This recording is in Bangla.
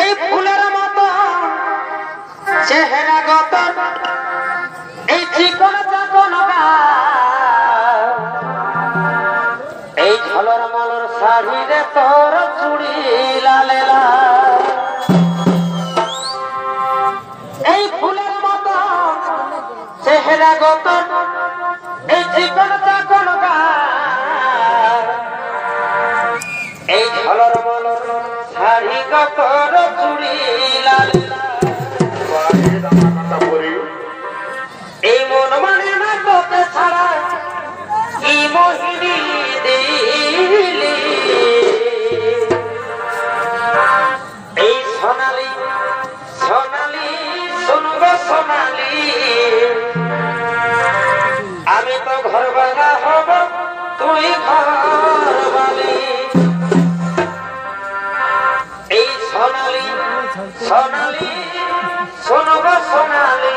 এই ফুলের মতো চেহারা গত, এই চিকন চাকন। এই ঝলর মলর শাড়িরে তোর চুড়ি লাল। এই ফুলের মতো চেহারা গত, এই চিকন এই মন মানে না তোকে ছাড়া, কি মোহিনী দিলি? এই সোনালি সোনালি, শুনব সোনালি। আমি তো ঘর বাঁধা হব, তুই ঘর সোনালি সোনালি